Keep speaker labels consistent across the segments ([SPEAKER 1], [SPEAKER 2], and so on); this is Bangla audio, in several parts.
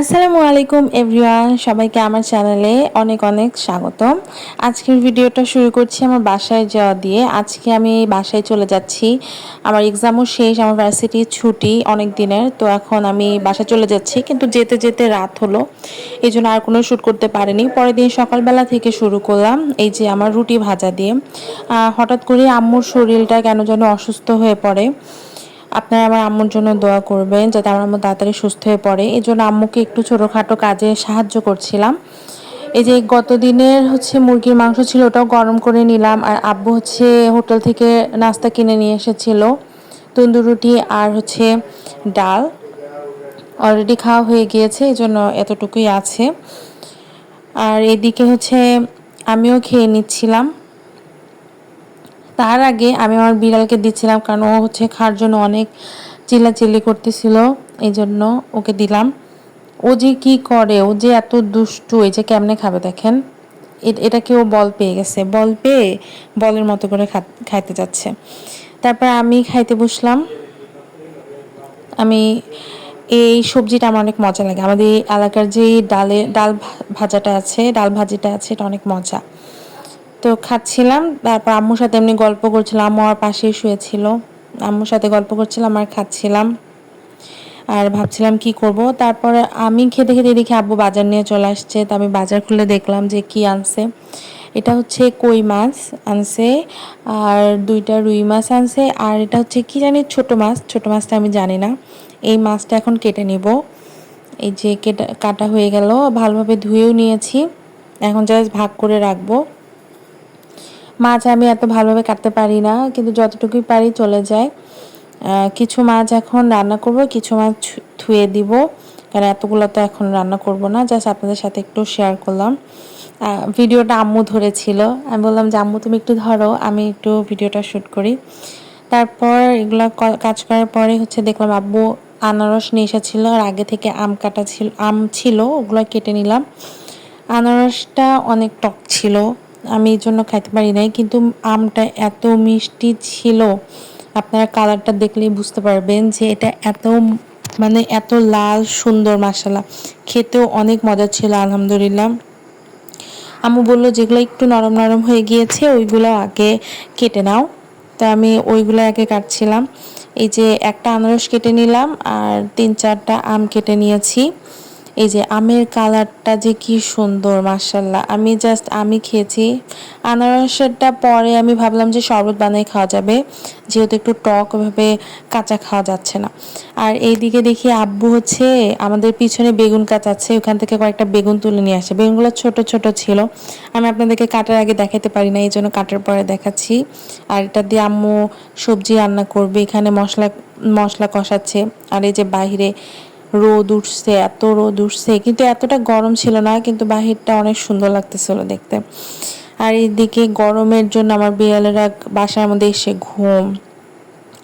[SPEAKER 1] আসসালামু আলাইকুম এভরিওয়ান। সবাইকে আমার চ্যানেলে অনেক অনেক স্বাগতম। আজকের ভিডিওটা শুরু করছি আমার বাসায় যাওয়া দিয়ে। আজকে আমি বাসায় চলে যাচ্ছি। আমার এক্সামও শেষ, আমার ভার্সিটির ছুটি অনেক দিনের। তো এখন আমি বাসায় চলে যাচ্ছি, কিন্তু যেতে যেতে রাত হলো। এই জন্য আর কোনো শ্যুট করতে পারিনি। পরের দিন সকালবেলা থেকে শুরু করলাম এই যে আমার রুটি ভাজা দিয়ে। হঠাৎ করে আম্মুর শরীরটা কেন যেন অসুস্থ হয়ে পড়ে। আপনারা আমার আম্মুর জন্য দোয়া করবেন যাতে আমার আম্মু তাড়াতাড়ি সুস্থ হয়ে পড়ে। এই জন্য আম্মুকে একটু ছোটোখাটো কাজে সাহায্য করছিলাম। এই যে গত দিনের হচ্ছে মুরগির মাংস ছিল, ওটাও গরম করে নিলাম। আর আব্বু হচ্ছে হোটেল থেকে নাস্তা কিনে নিয়ে এসেছিল, তন্দুর রুটি আর হচ্ছে ডাল। অলরেডি খাওয়া হয়ে গিয়েছে, এই জন্য এতটুকুই আছে। আর এদিকে হচ্ছে আমিও খেয়ে নিচ্ছিলাম। তার আগে আমি আমার বিড়ালকে দিচ্ছিলাম কারণ ও হচ্ছে খাওয়ার জন্য অনেক চিল্লাচিল্লি করতেছিল, এই জন্য ওকে দিলাম। ও যে কি করে, ও যে এত দুষ্টু, এই যে কেমনে খাবে দেখেন? এটা কেউ বল পেয়ে গেছে। বল পেয়ে বলের মতো করে খাইতে যাচ্ছে। তারপর আমি খাইতে বসলাম। আমি এই সবজিটা আমার অনেক মজা লাগে। আমাদের এলাকার যে ডালে, ডাল ভাজাটা আছে, ডাল ভাজিটা আছে, এটা অনেক মজা। তো খাচ্ছিলাম, তারপর আম্মুর সাথে এমনি গল্প করছিলাম, আম্মু আমার পাশেই শুয়েছিল। আম্মুর সাথে গল্প করছিলাম আর খাচ্ছিলাম। আর ভাবছিলাম কি করব। তারপর আমি খেতে খেতে দেখি আব্বু বাজার নিয়ে চলে আসছে, তো আমি বাজার খুলে দেখলাম যে কি আনছে। এটা হচ্ছে কই মাছ আনছে, আর দুইটা রুই মাছ আনছে, আর এটা হচ্ছে কি জানি ছোট মাছ, ছোট মাছটা আমি জানি না। এই মাছটা এখন কেটে নিব। এই যে কেটা, কাটা হয়ে গেল, ভালোভাবে ধুয়েও নিয়েছি। এখন জাস্ট ভাগ করে রাখব। মাছ আমি এত ভালোভাবে কাটতে পারি না, কিন্তু যতটুকুই পারি চলে যায়। কিছু মাছ এখন রান্না করব, কিছু মাছ ধুয়ে দিব, কারণ এতগুলো তো এখন রান্না করব না, জাস্ট আপনাদের সাথে একটু শেয়ার করলাম। ভিডিওটা আম্মু ধরেছিল, আমি বললাম যে, আম্মু, তুমি একটু ধরো, আমি একটু ভিডিওটা শ্যুট করি। তারপর এগুলো কাজ করার পরে হচ্ছে দেখলাম আব্বু আনারস নিয়ে এসেছিল, আর আগে থেকে আম কাটা ছিল, আম ছিল, ওগুলো কেটে নিলাম। আনারসটা অনেক টক ছিল আমি এই জন্য খাইতে পারি নাই, কিন্তু আমটা এত মিষ্টি ছিল। আপনারা কালারটা দেখলেই বুঝতে পারবেন যে এটা এত মানে এত লাল, সুন্দর মশালা খেতেও অনেক মজা ছিল, আলহামদুলিল্লাহ। আম্মু বলল, যেগুলো একটু নরম নরম হয়ে গিয়েছে, ওইগুলো আগে কেটে নাও। তো আমি ওইগুলো আগে কাটছিলাম। এই যে একটা আনারস কেটে নিলাম, আর তিন চারটা আম কেটে নিয়েছি। এই যে আমের কালারটা যে কি সুন্দর মার্শাল্লাহ আমি জাস্ট আমি খেয়েছি। আনারসেরটা পরে আমি ভাবলাম যে শরবত বানিয়ে খাওয়া যাবে। যেহেতু একটু টক ওইভাবে কাঁচা খাওয়া যাচ্ছে না। আর এইদিকে দেখি আব্বু হচ্ছে আমাদের পিছনে বেগুন গাছ আছে। ওখান থেকে কয়েকটা বেগুন তুলে নিয়ে আসে। বেগুনগুলো ছোট ছোট ছিল। আমি আপনাদেরকে কাটার আগে দেখাতে পারি না, এই জন্য কাটার পরে দেখাচ্ছি। আর এটা দিয়ে আম্মু সবজি রান্না করবে। এখানে মশলা মশলা কষাচ্ছে। আর এই যে বাহিরে রোদ উঠছে, এত রোদ উঠছে। কিন্তু এতটা গরম ছিল না, কিন্তু বাহিরটা অনেক সুন্দর লাগতেছিল দেখতে। আর এইদিকে গরমের জন্য আমার বিড়ালেরা বাসার মধ্যে এসে ঘুম।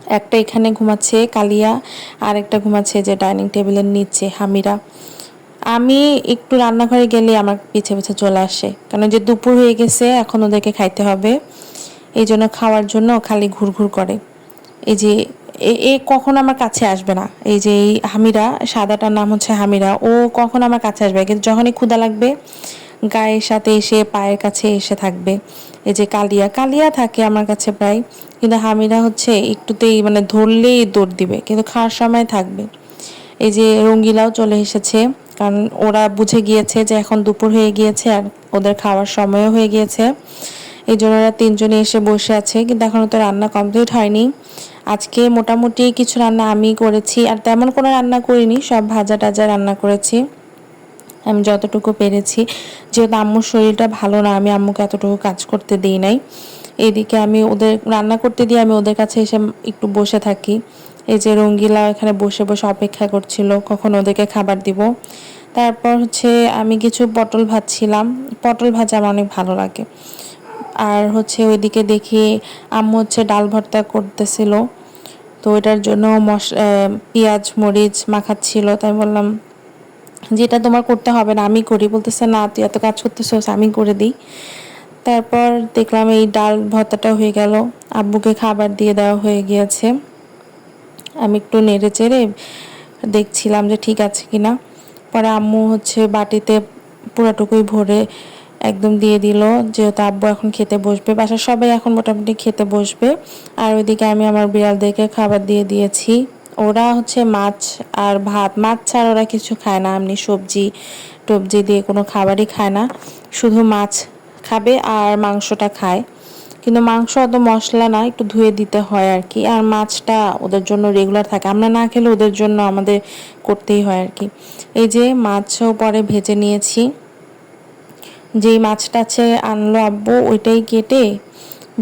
[SPEAKER 1] একটা এখানে ঘুমাচ্ছে কালিয়া আর একটা ঘুমাচ্ছে যে ডাইনিং টেবিলের নিচে হামিরা। আমি একটু রান্নাঘরে গেলে আমার পিছে পিছে চলে আসে। কারণ যে দুপুর হয়ে গেছে, এখন ওদেরকে খাইতে হবে। এই জন্য খাওয়ার জন্য খালি ঘুরঘুর করে। এই যে এ কখন আমার কাছে আসবে না। এই যে এই হামিরা, সাদাটার নাম হচ্ছে হামিরা, ও কখন আমার কাছে আসবে কিন্তু যখনই ক্ষুদা লাগবে, গায়ের সাথে এসে, পায়ের কাছে এসে থাকবে। এই যে কালিয়া কালিয়া থাকে আমার কাছে প্রায়। কিন্তু হামিরা হচ্ছে একটুতেই মানে ধরলেই দৌড় দিবে, কিন্তু খাওয়ার সময় থাকবে। এই যে রঙ্গিলাও চলে এসেছে, কারণ ওরা বুঝে গিয়েছে যে এখন দুপুর হয়ে গিয়েছে আর ওদের খাওয়ার সময়ও হয়ে গিয়েছে। এই জন্য ওরা তিনজনে এসে বসে আছে, কিন্তু এখনও তো রান্না কমপ্লিট হয়নি। আজকে মোটামুটি কিছু রান্না আমি করেছি, আর তেমন কোনো রান্না করিনি, সব ভাজা টাজা রান্না করেছি। আমি যতটুকু পেরেছি, যেহেতু আম্মুর শরীরটা ভালো না, আমি আম্মুকে এতটুকু কাজ করতে দিই নাই। এদিকে আমি ওদের, রান্না করতে দিয়ে আমি ওদের কাছে এসে একটু বসে থাকি। এই যে রঙ্গিলা এখানে বসে বসে অপেক্ষা করছিল, কখন ওদেরকে খাবার দিব। তারপর হচ্ছে আমি কিছু পটল ভাজছিলাম। পটল ভাজা আমার অনেক ভালো লাগে। আর হচ্ছে ওইদিকে দেখি আম্মু হচ্ছে ডাল ভর্তা করতেছিল। তো এটার জন্য মশ পেঁয়াজ, মরিচ মাখাচ্ছিল। তাই বললাম যেটা তোমার করতে হবে না, আমি করি। বলতেছে, না, তুই এত কাজ করতেছিস, আমি করে দিই। তারপর দেখলাম এই ডাল ভর্তাটা হয়ে গেল। আব্বুকে খাবার দিয়ে দেওয়া হয়ে গিয়েছে। আমি একটু নেড়ে চেড়ে দেখছিলাম যে ঠিক আছে কিনা। পরে আম্মু হচ্ছে বাটিতে পুরাটুকুই ভরে একদম দিয়ে দিল, যেহেতু আব্বু এখন খেতে বসবে। বাসার সবাই এখন মোটামুটি খেতে বসবে। আর ওইদিকে আমি আমার বিড়ালদেরকে খাবার দিয়ে দিয়েছি। ওরা হচ্ছে মাছ আর ভাত। মাছ ছাড়া ওরা কিছু খায় না, এমনি সবজি টবজি দিয়ে কোনো খাবারই খায় না। শুধু মাছ খাবে আর মাংসটা খায়। কিন্তু মাংস অত মশলা না, একটু ধুয়ে দিতে হয় আর কি। আর মাছটা ওদের জন্য রেগুলার থাকে। আমরা না খেলে ওদের জন্য আমাদের করতেই হয় আর কি। এই যে মাছও পরে ভেজে নিয়েছি। যেই মাছটা আছে আনলো আব্বু, ওইটাই কেটে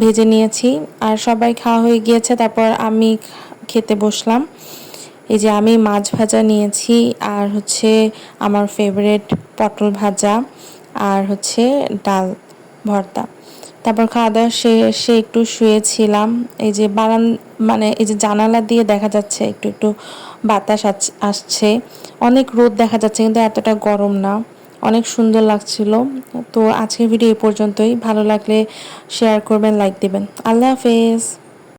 [SPEAKER 1] ভেজে নিয়েছি। আর সবাই খাওয়া হয়ে গিয়েছে, তারপর আমি খেতে বসলাম। এই যে আমি মাছ ভাজা নিয়েছি, আর হচ্ছে আমার ফেভারেট পটল ভাজা, আর হচ্ছে ডাল ভর্তা। তারপর খাওয়া দাওয়া শেষে একটু শুয়েছিলাম। এই যে বারান মানে এই যে জানালা দিয়ে দেখা যাচ্ছে, একটু একটু বাতাস আসছে। অনেক রোদ দেখা যাচ্ছে, কিন্তু এতটা গরম না। অনেক সুন্দর লাগছিল। তো আজকের ভিডিও এ পর্যন্তই। ভালো লাগলে শেয়ার করবেন লাইক দেবেন। আল্লাহ হাফেজ।